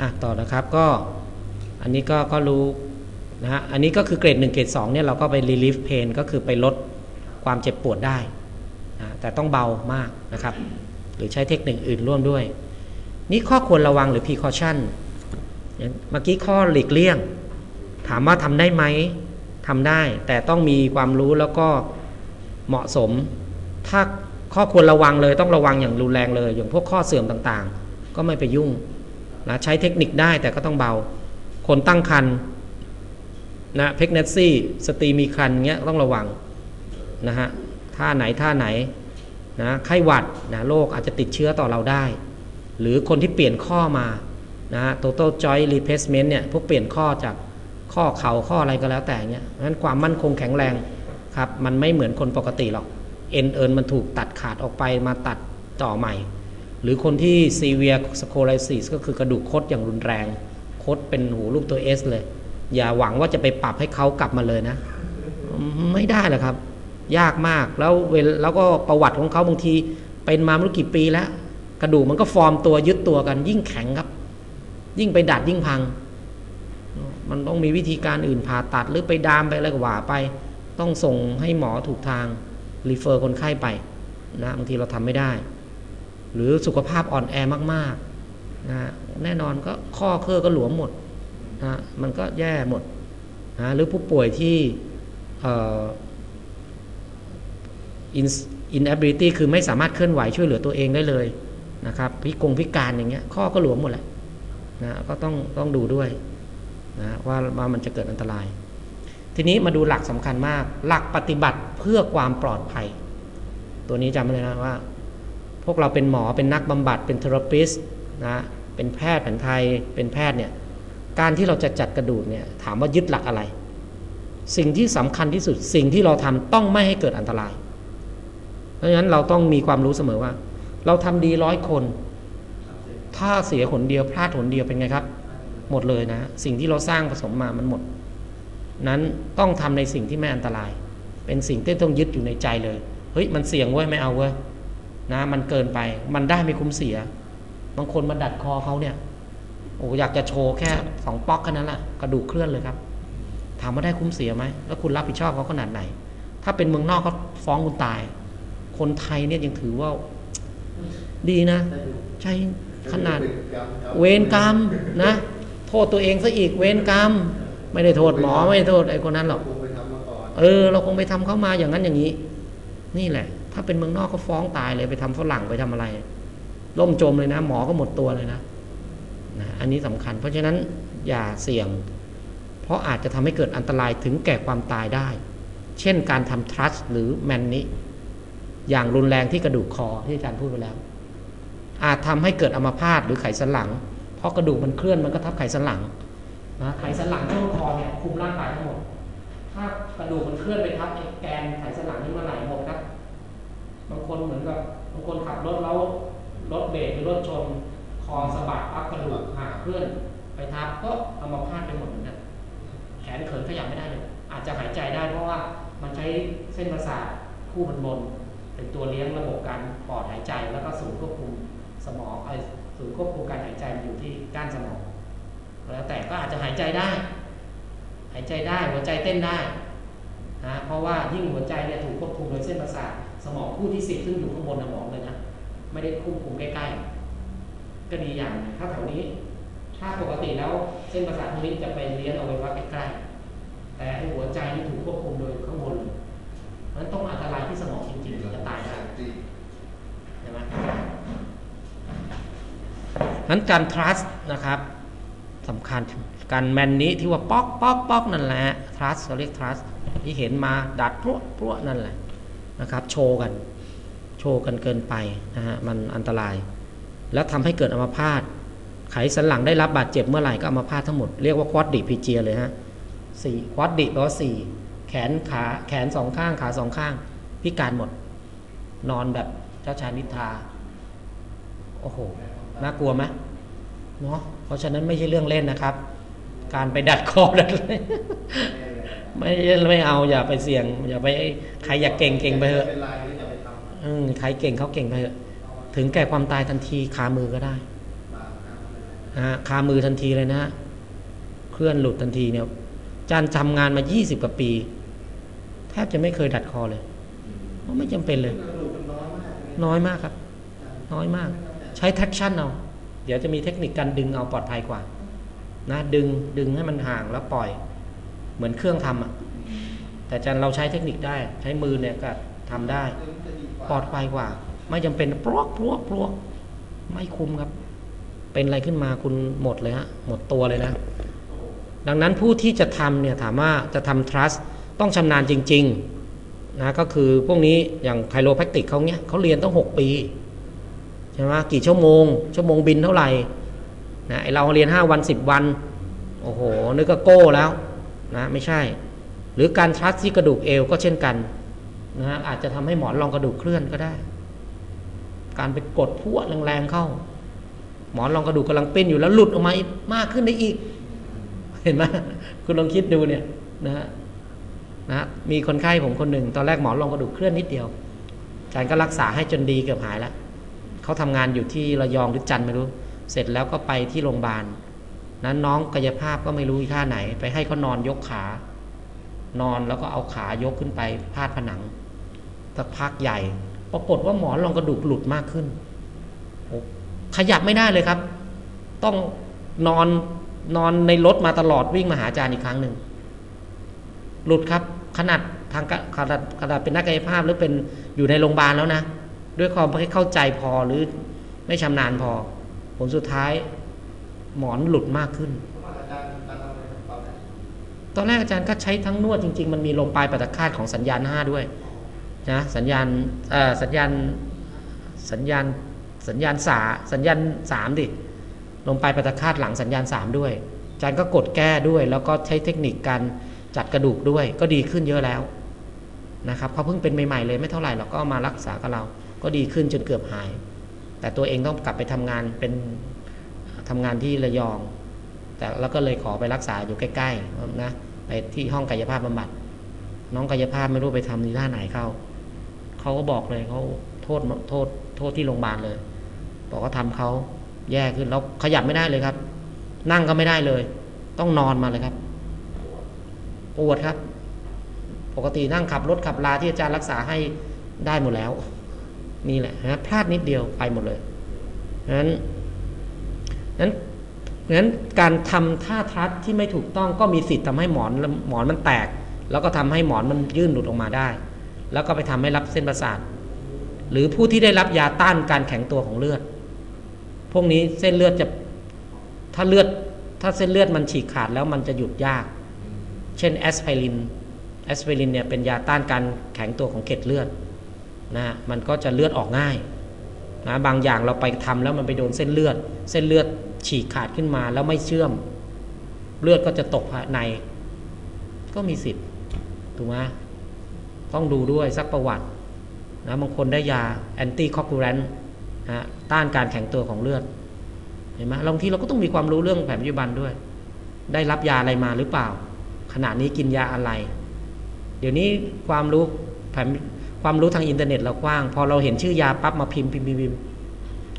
อะต่อนะครับก็อันนี้ก็ก็รู้นะฮะอันนี้ก็คือเกรด 1 เกรด2เนี่ยเราก็ไป relief pain ก็คือไปลดความเจ็บปวดได้นะแต่ต้องเบามากนะครับ หรือใช้เทคนิคอื่นร่วมด้วย นี่ข้อควรระวังหรือ precaution เมื่อกี้ข้อหลีกเลี่ยง ถามว่าทำได้ไหมทำได้ แต่ต้องมีความรู้แล้วก็เหมาะสม ถ้าข้อควรระวังเลยต้องระวังอย่างรุนแรงเลย อย่างพวกข้อเสื่อมต่างๆ ก็ไม่ไปยุ่ง นะใช้เทคนิคได้แต่ก็ต้องเบา คนตั้งครรภ์นะเพกเนซี่สตรีมีครรภ์เงี้ยต้องระวังนะฮะท่าไหนท่าไหนนะไข้หวัดนะโรคอาจจะติดเชื้อต่อเราได้ หรือคนที่เปลี่ยนข้อมานะฮะ total joint replacement เนี่ยพวกเปลี่ยนข้อจากข้อเข่าข้ออะไรก็แล้วแต่เงี้ยเพราะฉะนั้นความมั่นคงแข็งแรงครับมันไม่เหมือนคนปกติหรอกเอ็นเอินมันถูกตัดขาดออกไปมาตัดต่อใหม่ หรือคนที่ severe scoliosis ก็คือกระดูกคดอย่างรุนแรง คดเป็นหูรูปตัว S เลย อย่าหวังว่าจะไปปรับให้เขากลับมาเลยนะ ไม่ได้หรอกครับ ยากมากแล้วเวลแล้วก็ประวัติของเขาบางที เป็นมาไม่รู้กี่ปีแล้ว กระดูกมันก็ฟอร์มตัวยึดตัวกัน ยิ่งแข็งครับ ยิ่งไปดัดยิ่งพัง มันต้องมีวิธีการอื่นผ่าตัดหรือไปดามไปอะไรก็ว่าไป ต้องส่งให้หมอถูกทางรีเฟอร์คนไข้ไปนะบางทีเราทำไม่ได้ หรือสุขภาพอ่อนแอมากๆนะแน่นอนก็ข้อเครื่อก็หลวมหมดนะมันก็แย่หมดนะหรือผู้ป่วยที่อ่อ inability คือไม่สามารถเคลื่อนไหวช่วยเหลือตัวเองได้เลยนะครับพิกงพิการอย่างเงี้ยข้อก็หลวมหมดแหละนะก็ต้องต้องดูด้วยนะว่าว่ามันจะเกิดอันตราย ทีนี้มาดูหลักสำคัญมาก หลักปฏิบัติเพื่อความปลอดภัย ตัวนี้จำไว้เลยนะว่า พวกเราเป็นหมอเป็นนักบำบัดเป็นเทอราปิสนะเป็นแพทย์แผนไทยเป็นแพทย์เนี่ยการที่เราจะจัดกระดูกเนี่ยถามว่ายึดหลักอะไร สิ่งที่สำคัญที่สุดสิ่งที่เราทำต้องไม่ให้เกิดอันตราย เพราะฉะนั้นเราต้องมีความรู้เสมอว่า เราทำดีร้อยคน ถ้าเสียหนเดียวพลาดหนเดียวเป็นไงครับ หมดเลยนะ สิ่งที่เราสร้างผสมมามันหมด นั้นต้องทำในสิ่งที่ไม่อันตราย เป็นสิ่งที่ต้องยึดอยู่ในใจเลยเฮ้ยมันเสี่ยงเว้ยไม่เอาเว้ย นะมันเกินไป มันได้ไม่คุ้มเสีย บางคนมาดัดคอเขาเนี่ยโอ้อยากจะโชว์แค่สองป๊อกแค่นั้นแหละกระดูกเคลื่อนเลยครับ ถามว่าได้คุ้มเสียไหมแล้วคุณรับผิดชอบเขาขนาดไหน ถ้าเป็นเมืองนอกเขาฟ้องคุณตาย คนไทยเนี่ยยังถือว่า ดีนะ ใช่ขนาดเวรกรรมนะ โทษตัวเองซะอีกเวรกรรม ไม่ได้โทษหมอไม่ได้โทษไอ้คนนั้นหรอกเออ เราคงไปทำเข้ามาอย่างนั้นอย่างนี้ นี่แหละ ถ้าเป็นเมืองนอกก็ฟ้องตายเลยไปทำฝรั่งไปทำอะไรล่มจมเลยนะ หมอก็หมดตัวเลยนะนะอันนี้สำคัญ เพราะฉะนั้นอย่าเสี่ยง เพราะอาจจะทำให้เกิดอันตรายถึงแก่ความตายได้ เช่นการทำทรัสหรือแมนนิอย่างรุนแรงที่กระดูกคอที่อาจารย์พูดไปแล้ว อาจทำให้เกิดอัมาพาตหรือไขสันหลัง เพราะกระดูกมันเคลื่อนมันก็ทับไขสันหลังนะไขสันหลังช่วงคอเนี่ยคุมร่างกายทั้งหมด ถ้ากระดูกมันเคลื่อนไปทับไอ้แกนไขสันหลังนี่เมื่อไหร่หมดครั บางคนเหมือนกับบางคนขับรถแล้วรถเบรกหรือรถชนคอสะบัดปั๊บกระดูกหักเคลื่อนไปทับก็เอัมาพาตไปหมดเหมือนกันแขนเขินขยับไม่ได้เลย อาจจะหายใจได้เพราะว่ามันใช้เส้นประสาทคู่มันบน เป็นตัวเลี้ยงระบบการปอดหายใจแล้วก็ศูนย์ควบคุมสมองไอ้ศูนย์ควบคุมการหายใจมันอยู่ที่ก้านสมอง แล้วแต่ก็อาจจะหายใจได้ หายใจได้หัวใจเต้นได้นะเพราะว่ายิ่งหัวใจเนี่ยถูกควบคุมโดยเส้นประสาท สมองคู่ที่สิบซึ่งอยู่ข้างบนสมองเลยนะไม่ได้ควบคุมใกล้ๆ ก็ดีอย่างถ้าแถวนี้ ถ้าปกติแล้วเส้นประสาทพวกนี้จะไปเลี้ยงเอาไว้ว่าใกล้ๆ แต่หัวใจนี่ถูกควบคุมโดยข้างบนเลยมันต้องอันตรายที่สมองจริงๆจะตายได้ใช่ไหมนั้นการ trust นะครับสำคัญการแมนนี้ที่ว่าป๊อกป๊อกป๊อกนั่นแหละ trust เราเรียก trust ที่เห็นมาดัดพรวดพรวดนั่นแหละ นะครับ โชว์กัน โชว์กันเกินไปนะฮะมันอันตราย แล้วทำให้เกิดอัมพาตไขสันหลังได้รับบาดเจ็บเมื่อไหร่ก็อัมพาตทั้งหมด เรียกว่าควอดดิพีเจียเลยฮะสี่ควอดดิแปลว่าสี่แขนขาแขนสองข้างขาสองข้าง พิการหมด นอนแบบเจ้าชายนิทราโอ้โหน่ากลัวไหมเนาะเพราะฉะนั้นไม่ใช่เรื่องเล่นนะครับ การไปดัดคอดัดอะไร ไม่ไม่เอาอย่าไปเสี่ยง อย่าไปใครอยากเก่งเก่งไปเถอะอืมใครเก่งเขาเก่งไปเถอะถึงแก่ความตายทันทีขามือก็ได้นะฮะคามือทันทีเลยนะฮะเคลื่อนหลุดทันทีเนี่ยอาจารย์ทำงานมา 20 กว่าปี แทบจะไม่เคยดัดคอเลยเพราะไม่จำเป็นเลย น้อยมากครับ น้อยมาก ใช้ traction เอา เดี๋ยวจะมีเทคนิคการดึงเอาปลอดภัยกว่า นะ ดึงดึงให้มันห่างแล้วปล่อย เหมือนเครื่องทำอะแต่อาจารย์เราใช้เทคนิคได้ ใช้มือเนี่ยก็ทำได้ ปลอดภัยกว่า ไม่จำเป็นปลวกปลวกปลวกไม่คุ้มครับ เป็นอะไรขึ้นมาคุณหมดเลยฮะหมดตัวเลยนะ ดังนั้นผู้ที่จะทำเนี่ยถามว่าจะทำ trust ต้องชำนาญจริง ๆ นะก็คือพวกนี้อย่างไคลโรแพคติกเขาเนี้ยเขาเรียนต้อง 6 ปีใช่ไหมกี่ชั่วโมง ชั่วโมงบินเท่าไหร่นะไอเราเรียน 5 วัน 10 วัน โอ้โหนึกก็โก้แล้ว นะไม่ใช่ หรือการทรัสที่กระดูกเอวก็เช่นกันนะฮะอาจจะทำให้หมอนรองกระดูกเคลื่อนก็ได้ การไปกดพวดแรงๆเข้า หมอนรองกระดูกกำลังเปิ้นอยู่แล้วหลุดออกมาอีกมากขึ้นได้อีก เห็นไหมคุณลองคิดดูเนี่ยนะฮะนะมีคนไข้ผมคนหนึ่ง ตอนแรกหมอนรองกระดูกเคลื่อนนิดเดียวอาจารย์ก็รักษาให้จนดีเกือบหายแล้วเขาทำงานอยู่ที่ระยองหรือจันทร์ไม่รู้ เสร็จแล้วก็ไปที่โรงพยาบาล นั้นน้องกายภาพก็ไม่รู้ท่าไหน ไปให้เขานอนยกขา นอนแล้วก็เอาขายกขึ้นไปพาดผนังสักพักใหญ่ ปรากฏว่าหมอนรองกระดูกหลุดมากขึ้นโอ้ขยับไม่ได้เลยครับ ต้องนอนนอนในรถมาตลอดวิ่งมาหาอาจารย์อีกครั้งหนึ่ง หลุดครับ ขนาดทางกะขนาดขนาดเป็นนักกายภาพหรือเป็นอยู่ในโรงพยาบาลแล้วนะ ด้วยความไม่เข้าใจพอหรือไม่ชำนาญพอ ผลสุดท้าย หมอนหลุดมากขึ้น ตอนแรกอาจารย์ก็ใช้ทั้งนวดจริง ๆ มันมีลมปลายปัตตคาตของสัญญาณห้าด้วยนะสัญญาณสัญญาณสัญญาณสัญญาณสาสัญญาณสามดิลมปลายปัตตคาตหลังสัญญาณสามด้วยอาจารย์ก็กดแก้ด้วย แล้วก็ใช้เทคนิคการจัดกระดูกด้วย ก็ดีขึ้นเยอะแล้วนะครับเขาเพิ่งเป็นใหม่ๆเลยไม่เท่าไหร่หรอกก็มารักษากับเรา ก็ดีขึ้นจนเกือบหาย แต่ตัวเองต้องกลับไปทำงานเป็น ทำงานที่ระยอง แต่แล้วก็เลยขอไปรักษาอยู่ใกล้ๆนะไปที่ห้องกายภาพบำบัด น้องกายภาพไม่รู้ไปทำที่ท่าไหนเข้าเขาก็บอกเลยเขาโทษโทษโทษที่โรงพยาบาลเลย บอกว่าทำเขาแย่ขึ้นแล้วขยับไม่ได้เลยครับ นั่งก็ไม่ได้เลย ต้องนอนมาเลยครับปวดครับ ปกตินั่งขับรถขับลาที่อาจารย์รักษาให้ได้หมดแล้ว นี่แหละนะพลาดนิดเดียวไปหมดเลยนั้น นั้นงั้นการทำท่าทัดที่ไม่ถูกต้องก็มีสิทธิ์ทำให้หมอนหมอนมันแตก แล้วก็ทำให้หมอนมันยื่นหลุดออกมาได้ แล้วก็ไปทำให้รับเส้นประสาท หรือผู้ที่ได้รับยาต้านการแข็งตัวของเลือด พวกนี้เส้นเลือดจะถ้าเลือดถ้าเส้นเลือดมันฉีกขาดแล้วมันจะหยุดยาก เช่นแอสไพรินแอสไพรินเนี่ยเป็นยาต้านการแข็งตัวของเกล็ดเลือดนะมันก็จะเลือดออกง่าย นะบางอย่างเราไปทำแล้วมันไปโดนเส้นเลือด เส้นเลือดฉีกขาดขึ้นมาแล้วไม่เชื่อม เลือดก็จะตกภายใน ก็มีสิทธิ์ถูกไหมต้องดูด้วยสักประวัตินะบางคนได้ยาแอนตี้คอคูแรนนะต้านการแข็งตัวของเลือดเห็นไหมบางทีเราก็ต้องมีความรู้เรื่องแผนปัจจุบันด้วย ได้รับยาอะไรมาหรือเปล่า ขณะนี้กินยาอะไร เดี๋ยวนี้ความรู้แผน ความรู้ทางอินเทอร์เน็ตเรากว้าง พอเราเห็นชื่อยาปั๊บมาพิมพ์พิมพ์พิมพ์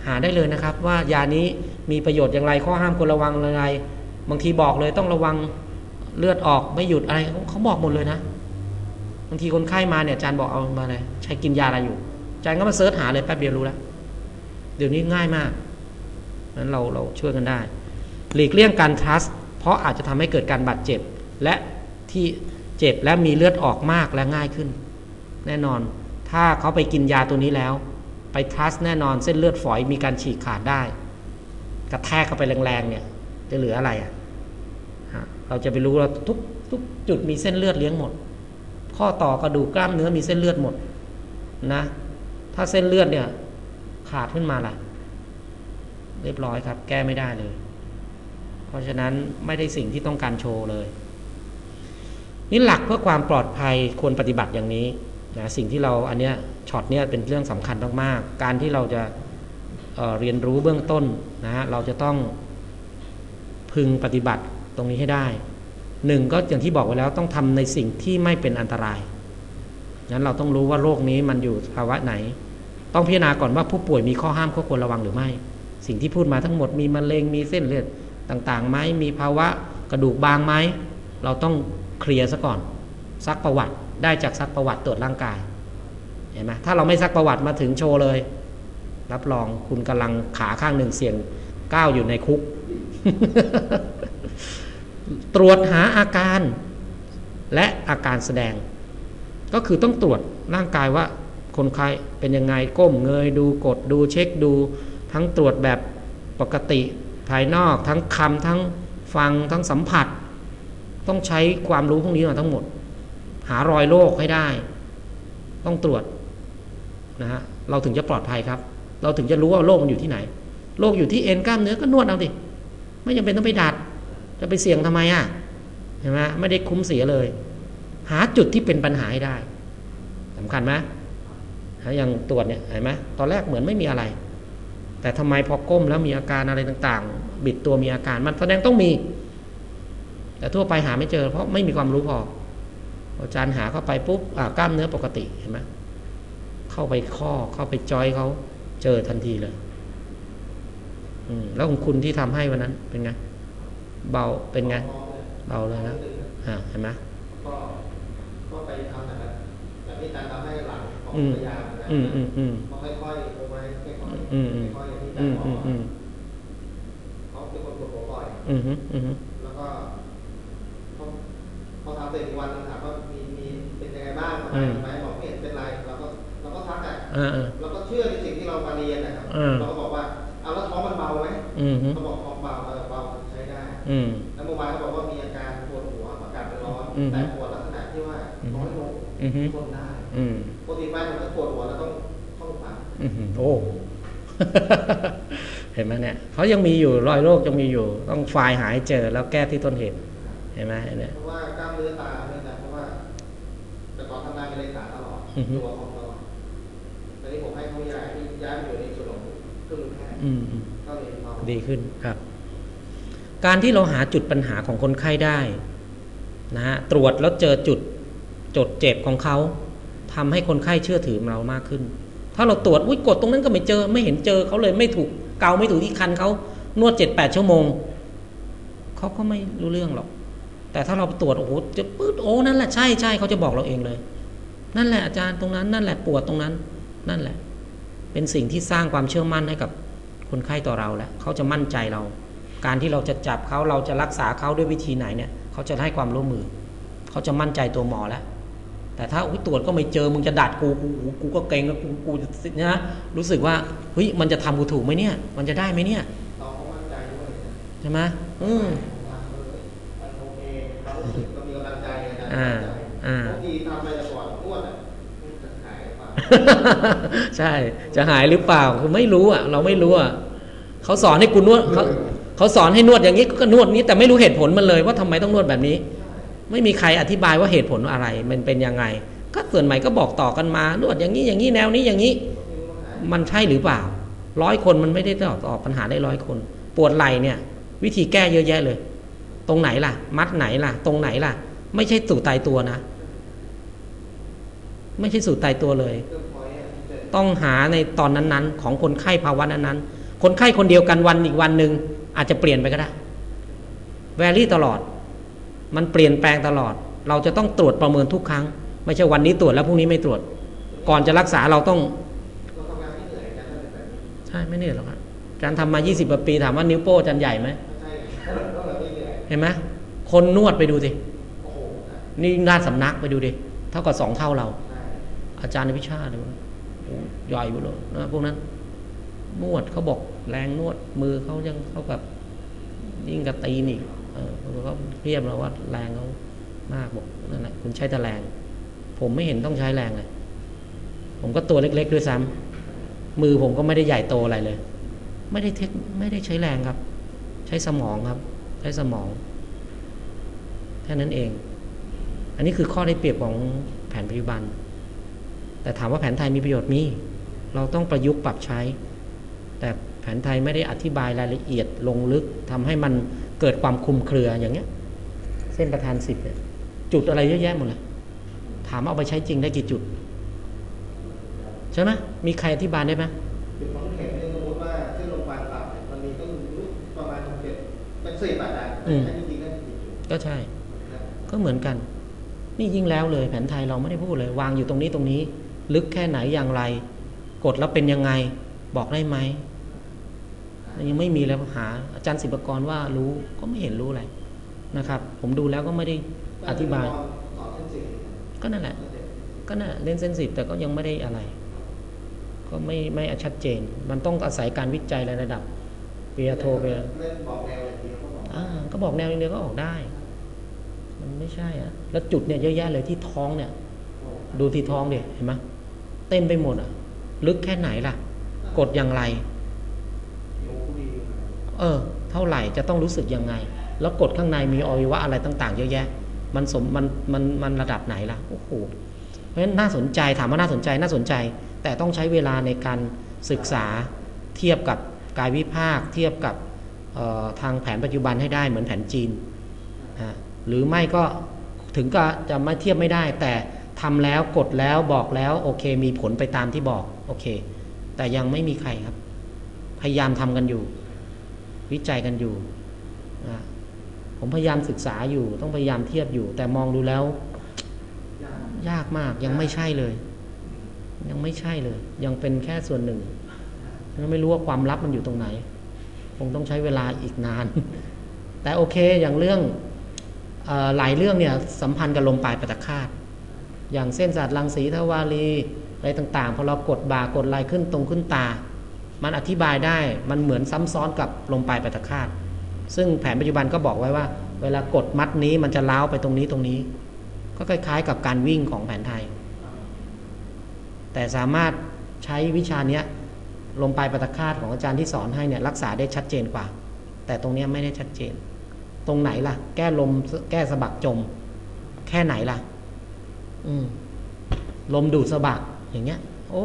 หาได้เลยนะครับ ว่ายานี้มีประโยชน์อย่างไรข้อห้ามควรระวังอะไร บางทีบอกเลยต้องระวังเลือดออกไม่หยุดอะไรเขาบอกหมดเลยนะบางทีคนไข้มาเนี่ยอาจารย์บอกเอามาเลยใช้กินยาอะไรอยู่อาจารย์ก็มาเสิร์ชหาเลยแป๊บเดียวรู้แล้วเดี๋ยวนี้ง่ายมากนั้นเราเราช่วยกันได้ หลีกเลี่ยงการทัสเพราะอาจจะทำให้เกิดการบาดเจ็บ และที่เจ็บและมีเลือดออกมากและง่ายขึ้น แน่นอน ถ้าเขาไปกินยาตัวนี้แล้ว ไปทัสแน่นอนเส้นเลือดฝอยมีการฉีกขาดได้ กระแทกเข้าไปแรงๆเนี่ย จะเหลืออะไรอะเราจะไปรู้เราทุกทุกจุดมีเส้นเลือดเลี้ยงหมด ข้อต่อกระดูกกล้ามเนื้อมีเส้นเลือดหมดนะ ถ้าเส้นเลือดเนี่ยขาดขึ้นมาล่ะ เรียบร้อยครับ แก้ไม่ได้เลย เพราะฉะนั้นไม่ได้สิ่งที่ต้องการโชว์เลยนี่หลักเพื่อความปลอดภัยควรปฏิบัติอย่างนี้ นะสิ่งที่เราอันเนี้ยช็อตเนี้ยเป็นเรื่องสำคัญมากๆ การที่เราจะเเรียนรู้เบื้องต้นนะฮะเราจะต้องพึงปฏิบัติตรงนี้ให้ได้หนึ่งก็อย่างที่บอกไว้แล้วต้องทำในสิ่งที่ไม่เป็นอันตรายงั้นเราต้องรู้ว่าโรคนี้มันอยู่ภาวะไหน ต้องพิจารณาก่อนว่าผู้ป่วยมีข้อห้ามข้อควรระวังหรือไม่ สิ่งที่พูดมาทั้งหมดมีมะเร็งมีเส้นเลือดต่างๆไหมมีภาวะกระดูกบางไหมเราต้องเคลียร์ซะก่อนซักประวัติ ได้จากซักประวัติตรวจร่างกายเห็นไหมถ้าเราไม่ซักประวัติมาถึงโชว์เลย รับรองคุณกำลังขาข้างหนึ่งเสี่ยงก้าวอยู่ในคุก ตรวจหาอาการและอาการแสดง ก็คือต้องตรวจร่างกายว่าคนไข้เป็นยังไงก้มเงยดูกดดูเช็คดู ทั้งตรวจแบบปกติภายนอกทั้งคำทั้งฟังทั้งสัมผัส ต้องใช้ความรู้พวกนี้มาทั้งหมด หารอยโรคให้ได้ ต้องตรวจนะฮะเราถึงจะปลอดภัยครับ เราถึงจะรู้ว่าโรคมันอยู่ที่ไหนโรคอยู่ที่เอ็นกล้ามเนื้อก็นวดเอาดิไม่จำเป็นต้องไปดัด จะไปเสี่ยงทำไมอะเห็นไหมไม่ได้คุ้มเสียเลย หาจุดที่เป็นปัญหาให้ได้สำคัญไหมอย่างตรวจเนี่ยเห็นไหมตอนแรกเหมือนไม่มีอะไร แต่ทำไมพอก้มแล้วมีอาการอะไรต่างๆ บิดตัวมีอาการมันแสดงต้องมี แต่ทั่วไปหาไม่เจอ เพราะไม่มีความรู้พอ อาจารย์หาเข้าไปปุ๊บกล้ามเนื้อปกติเห็นไหมเข้าไปข้อเข้าไปจอยเขาเจอทันทีเลยอืมแล้วของคุณที่ทำให้วันนั้นเป็นไง เบาเป็นไง เบาเลยนะอ่าเห็นไหมก็ก็ไปทำแบบแบบที่อาจารย์ทำให้หลังของอืมพยายามนะอืมอืมอืมก็ค่อยๆโอไว้ค่อยๆอืมอืมค่อยๆอย่างที่อาจาอืรมย์บออืกมอืมเขาเป็นคนปวดหัวบ่อยอืมอืมอืมแล้วก็พอ พอทำเสร็จอีกวันหนึงถามว่ามีมีเป็นยังไงบ้างสบายดีไหมบอกไม่เห็นเป็นไรเราก็เราก็ทักอะอ่าอ่าเราก็เชื่อในสิ่งที่เรามาเรียนนะครับอืมเราก็บอกว่าเอาแล้วท้องมันเบาไหมอืมเขาบอกท้องเบาเออเบาใช้ได้อืมแล้วเมื่อวานเขาบอกว่ามีอาการปวดหัวอาการเป็นร้อนอืมแต่ปวดลักษณะที่ว่าอืมน้อยลงอืมทนได้อืมปกติไปผมจะปวดหัวแล้วต้องเข้าโรงพยาบาลอืมโอ้เห็นไหมเนี่ยเขายังมีอยู่รอยโรคยังมีอยู่ ต้องไฟล์หายเจอแล้วแก้ที่ต้นเหตุ เห็นไหมเนี่ยเพราะว่ากล้ามเนื้อตาเนี่ยนะเพราะว่าแต่ก่อนทำงานเป็นเลขาตลอดอือฮึตัวของตลอดตอนนี้ผมให้เขาย้ายที่ย้ายไปอยู่ในส่วนของเครื่องมือแพทย์อืมอืมก็เลยเบาดีขึ้นครับ การที่เราหาจุดปัญหาของคนไข้ได้นะฮะตรวจแล้วเจอจุดจดเจ็บของเขาทำให้คนไข้เชื่อถือเรามากขึ้น ถ้าเราตรวจอุ้ยกดตรงนั้นก็ไม่เจอไม่เห็นเจอเขาเลยไม่ถูกเกาไม่ถูกที่คันเขานวดเจ็ดแปดชั่วโมงเขาก็ไม่รู้เรื่องหรอก แต่ถ้าเราตรวจโอ้โหจะปื๊ดโอ้นั่นแหละใช่ใช่เขาจะบอกเราเองเลย นั่นแหละอาจารย์ตรงนั้นนั่นแหละปวดตรงนั้น นั่นแหละ เป็นสิ่งที่สร้างความเชื่อมั่นให้กับคนไข้ต่อเราแล้วเขาจะมั่นใจเรา การที่เราจะจับเขาเราจะรักษาเขาด้วยวิธีไหนเนี่ยเขาจะให้ความร่วมมือ เขาจะมั่นใจตัวหมอแล้วแต่ถ้าอุ๊ยตรวจก็ไม่เจอมึงจะดัดกูกูกูกูก็เกรงแล้วกูกูจะนะรู้สึกว่าเฮ้ยมันจะทำกูถูกไหมเนี่ย มันจะได้ไหมเนี่ยเราก็มั่นใจด้วยนะใช่ไหมอืม อ่าทำใจอ่าบางทีทำไปแต่ก่อนนวดอะมันจะหายหรือเปล่าใช่ จะหายหรือเปล่าคือไม่รู้อะ เราไม่รู้อะเขาสอนให้กูนวดเขาเขาสอนให้นวดอย่างนี้ก็นวดนี้แต่ไม่รู้เหตุผลมันเลยว่าทำไมต้องนวดแบบนี้ ไม่มีใครอธิบายว่าเหตุผลอะไร มันเป็นยังไง ก็ส่วนใหม่ก็บอกต่อกันมานวดอย่างนี้อย่างนี้แนวนี้อย่างนี้ มันใช่หรือเปล่าร้อยคนมันไม่ได้ตอบตอบปัญหาได้ร้อยคน ปวดไหล่เนี่ย วิธีแก้เยอะแยะเลย ตรงไหนล่ะ มัดไหนล่ะ ตรงไหนล่ะ ไม่ใช่สูตรตายตัวนะ ไม่ใช่สูตรตายตัวเลย ต้องหาในตอนนั้นๆ ของคนไข้ภาวะนั้นๆ คนไข้คนเดียวกันวันอีกวันหนึ่งอาจจะเปลี่ยนไปก็ได้ แวรี่ตลอด มันเปลี่ยนแปลงตลอด เราจะต้องตรวจประเมินทุกครั้ง ไม่ใช่วันนี้ตรวจแล้วพรุ่งนี้ไม่ตรวจ ก่อนจะรักษาเราต้องใช่ไม่เหนื่อยหรอกครับอาจารย์ทำมา 20 ปีถามว่านิ้วโป้อาจารย์ใหญ่ไหมเห็นไหมคนนวดไปดูสิ โอ้โหนะนี่ด้านสำนักไปดูดิเท่ากับสองเท่าเรา อาจารย์ในวิชาเนี่ยโอ้ใหญ่ไปเลยนะพวกนั้นนวดเขาบอกแรงนวดมือเขายังเท่ากับยิ่งกับตีนอีกเออเขาเทียบเราว่าแรงเขามากบอกนั่นแหละคุณใช้แต่แรง ผมไม่เห็นต้องใช้แรงเลย ผมก็ตัวเล็ก ๆ ด้วยซ้ำมือผมก็ไม่ได้ใหญ่โตอะไรเลย ไม่ได้เทคไม่ได้ใช้แรงครับ ใช้สมองครับ ใช้สมองแค่นั้นเอง อันนี้คือข้อได้เปรียบของแผนปัจจุบัน แต่ถามว่าแผนไทยมีประโยชน์มี เราต้องประยุกต์ปรับใช้ แต่แผนไทยไม่ได้อธิบายรายละเอียดลงลึกทำให้มันเกิดความคลุมเครืออย่างเงี้ย เส้นประธานสิบเนี่ยจุดอะไรเยอะแยะหมดเลยถามเอาไปใช้จริงได้กี่จุด ใช่ไหมมีใครอธิบายได้ไหมจุดของเข็มเนี่ยสมมติว่าเส้นลงปลายตับเนี่ยสิบอาจารย์อืมแต่จริงๆก็ผิดอยู่ก็ใช่ ก็เหมือนกัน นี่ยิ่งแล้วเลยแผนไทยเราไม่ได้พูดเลย วางอยู่ตรงนี้ตรงนี้ ลึกแค่ไหนอย่างไร กดแล้วเป็นยังไงบอกได้ไหมยังไม่มีแล้วหา อาจารย์ศิบกรว่ารู้ก็ไม่เห็นรู้อะไรนะครับ ผมดูแล้วก็ไม่ได้อธิบายสอนเส้นสิบก็นั่นแหละ ก็นั่นแหละเล่นเส้นสิบแต่ก็ยังไม่ได้อะไร ก็ไม่ไม่ชัดเจน มันต้องอาศัยการวิจัยในระดับปริญญาโทไปเล่นบอกแนวอย่างเดียวก็บอกอ่าก็บอกแนวอย่างเดียวก็ออกได้ มันไม่ใช่อะแล้วจุดเนี่ยเยอะแยะเลยที่ท้องเนี่ย ดูที่ท้องดิเห็นไหมเต้นไปหมดอะ ลึกแค่ไหนล่ะ กดอย่างไร เออ เท่าไหร่จะต้องรู้สึกยังไง แล้วกดข้างในมีอวัยวะอะไรต่าง ๆ เยอะแยะ มันสมมันมันมันระดับไหนล่ะโอ้โหเพราะฉะนั้นน่าสนใจถามว่าน่าสนใจน่าสนใจ แต่ต้องใช้เวลาในการศึกษาเทียบกับกายวิภาคเทียบกับทางแผนปัจจุบันให้ได้เหมือนแผนจีนอะ หรือไม่ก็ถึงก็จะไม่เทียบไม่ได้ แต่ทำแล้วกดแล้วบอกแล้วโอเค มีผลไปตามที่บอกโอเค แต่ยังไม่มีใครครับ พยายามทำกันอยู่ วิจัยกันอยู่นะผมพยายามศึกษาอยู่ ต้องพยายามเทียบอยู่ แต่มองดูแล้ว ยากมากยังไม่ใช่เลย ยังไม่ใช่เลย ยังเป็นแค่ส่วนหนึ่งยังไม่รู้ว่าความลับมันอยู่ตรงไหน คงต้องใช้เวลาอีกนาน แต่โอเคอย่างเรื่อง หลายเรื่องเนี่ยสัมพันธ์กับลมปลายประตะคาตอย่างเส้นสาดรังสีทวารีอะไรต่างๆพอเรากดบ่ากดลายขึ้นตรงขึ้นตา มันอธิบายได้มันเหมือนซ้ำซ้อนกับลมปลายประตะคาตซึ่งแผนปัจจุบันก็บอกไว้ว่า เวลากดมัดนี้มันจะเล้าไปตรงนี้ตรงนี้ ก็คล้ายๆ กับการวิ่งของแผนไทย แต่สามารถใช้วิชาเนี้ยลมปลายประตะคาตของอาจารย์ที่สอนให้เนี่ยรักษาได้ชัดเจนกว่า แต่ตรงเนี้ยไม่ได้ชัดเจน ตรงไหนล่ะ แก้ลมแก้สะบักจม แค่ไหนล่ะ อืมลมดูดสะบักอย่างเงี้ย โอ้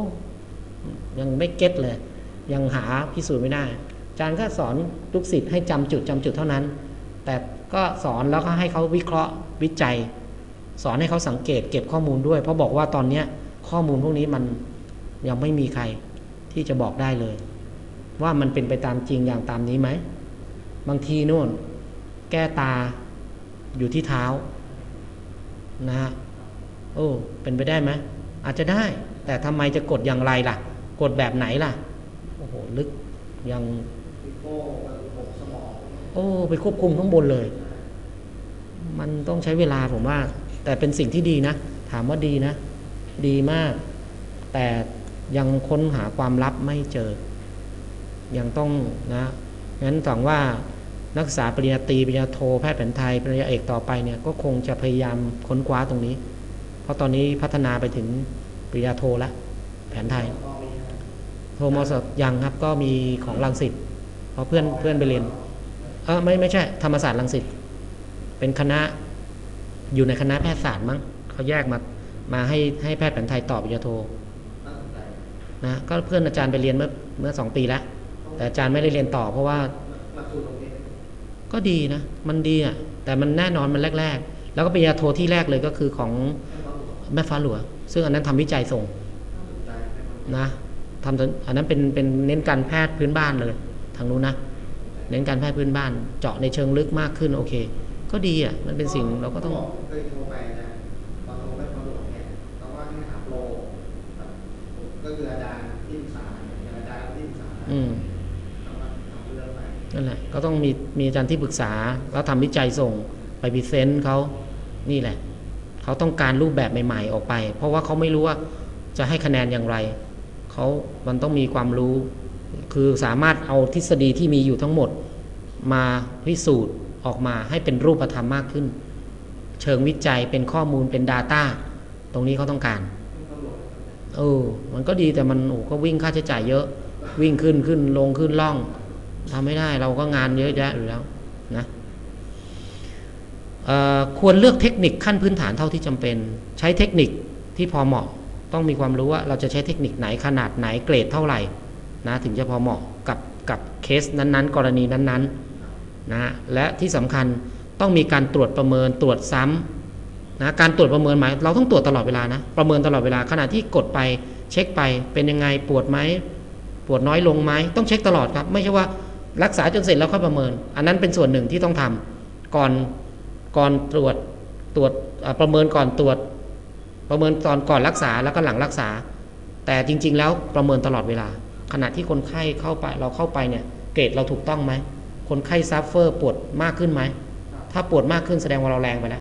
ยังไม่เก็ตเลย ยังหาพิสูจน์ไม่ได้อาจารย์ก็สอนลูกศิษย์ให้จำจุดจำจุดเท่านั้น แต่ก็สอนแล้วก็ให้เขาวิเคราะห์วิจัย สอนให้เขาสังเกตเก็บข้อมูลด้วย เพราะบอกว่าตอนเนี้ยข้อมูลพวกนี้มันยังไม่มีใครที่จะบอกได้เลย ว่ามันเป็นไปตามจริงอย่างตามนี้ไหม บางทีนู่น แก้ตาอยู่ที่เท้านะฮะโอ้เป็นไปได้ไหมอาจจะได้ แต่ทำไมจะกดอย่างไรล่ะ กดแบบไหนล่ะ โอ้โห ลึกยังโองโอ้ไปควบคุมข้างบนเลย มันต้องใช้เวลาผมว่า แต่เป็นสิ่งที่ดีนะ ถามว่าดีนะ ดีมาก แต่ยังค้นหาความลับไม่เจอ ยังต้องนะงั้นหวังว่า นักศึกษาปริญญาตรีปริญญาโทแพทย์แผนไทยปริญญาเอกต่อไปเนี่ยก็คงจะพยายามค้นคว้าตรงนี้ เพราะตอนนี้พัฒนาไปถึงปริญญาโทแล้วแผนไทย โทมสยังครับก็มีของรังสิตเพราะเพื่อนเพื่อนไปเรียนเออไม่ไม่ใช่ ธรรมศาสตร์รังสิตเป็นคณะอยู่ในคณะแพทยศาสตร์มั้งเขาแยกมามาให้ให้แพทย์แผนไทยต่อปริญญาโทนะก็เพื่อนอาจารย์ไปเรียนเมื่อเมื่อสองปีแล้วแต่อาจารย์ไม่ได้เรียนต่อเพราะว่า กสูตรโรงเรียนก็ดีนะ มันดีอะ แต่มันแน่นอนมันแรก ๆ แล้วก็ปริญญาโทที่แรกเลยก็คือของให้ความรู้แม่ฟ้าหลวงซึ่งอันนั้นทำวิจัยส่งน่าสนใจให้ความรู้นะทำจนอันนั้นเป็นเป็นเน้นการแพทย์พื้นบ้านเลย ทางนู้นนะ เน้นการแพทย์พื้นบ้าน เจาะในเชิงลึกมากขึ้นโอเค ก็ดีอะ มันเป็นสิ่งเราก็ต้องเคยโทรไปนะตอนโทรไปความรู้เนี่ยตอนว่าให้หาโปรครับก็คืออาจารย์ที่ปรึกษาอย่างอาจารย์ที่ปรึกษา นั่นแหละก็ต้องมีมีอาจารย์ที่ปรึกษา แล้วทำวิจัยส่งไปพรีเซนต์เขานี่แหละ เขาต้องการรูปแบบใหม่ๆออกไป เพราะว่าเขาไม่รู้ว่าจะให้คะแนนอย่างไรเขามันต้องมีความรู้ คือสามารถเอาทฤษฎีที่มีอยู่ทั้งหมด มาพิสูจน์ออกมาให้เป็นรูปธรรมมากขึ้น เชิงวิจัยเป็นข้อมูลเป็น Data ตรงนี้เขาต้องการเออมันก็ดีแต่มันโอ้ก็วิ่งค่าใช้จ่ายเยอะ วิ่งขึ้นขึ้นลงขึ้นล่อง ทำไม่ได้เราก็งานเยอะแยะอยู่แล้วนะควรเลือกเทคนิคขั้นพื้นฐานเท่าที่จำเป็น ใช้เทคนิคที่พอเหมาะ ต้องมีความรู้ว่าเราจะใช้เทคนิคไหนขนาดไหนเกรดเท่าไหร่นะถึงจะพอเหมาะกับกับเคสนั้นๆ กรณีนั้นๆนะและที่สำคัญต้องมีการตรวจประเมินตรวจซ้ำนะการตรวจประเมินหมายเราต้องตรวจตลอดเวลานะประเมินตลอดเวลาขณะที่กดไปเช็คไปเป็นยังไงปวดไหมปวดน้อยลงไหมต้องเช็คตลอดครับ ไม่ใช่ว่า รักษาจนเสร็จแล้วค่อยประเมิน อันนั้นเป็นส่วนหนึ่งที่ต้องทำก่อนก่อนตรวจตรวจประเมินก่อนตรวจ ประเมินตอนก่อนรักษาแล้วก็หลังรักษา แต่จริง ๆ แล้วประเมินตลอดเวลา ขณะที่คนไข้เข้าไปเราเข้าไปเนี่ย เกรดเราถูกต้องไหมคนไข้ซัฟเฟอร์ปวดมากขึ้นไหมถ้าปวดมากขึ้นแสดงว่าเราแรงไปแล้ว